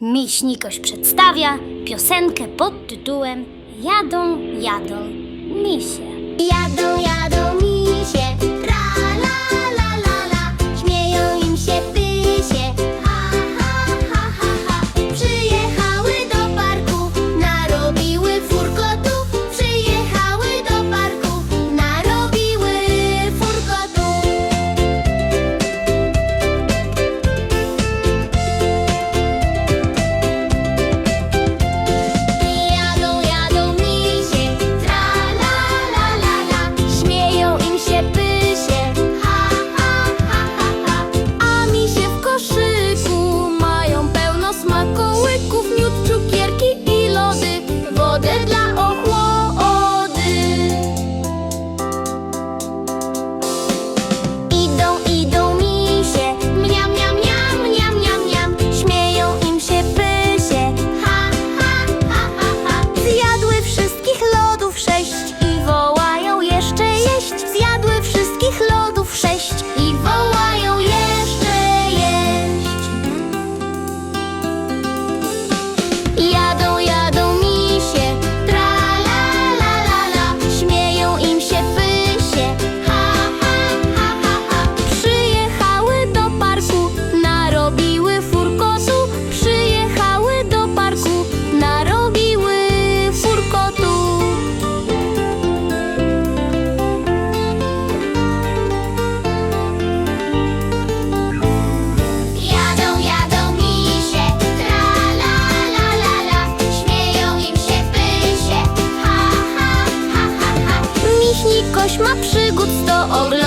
Miś Nikoś przedstawia piosenkę pod tytułem Jadą, jadą misie. Jadą, jadą jakoś ma przygód sto orli.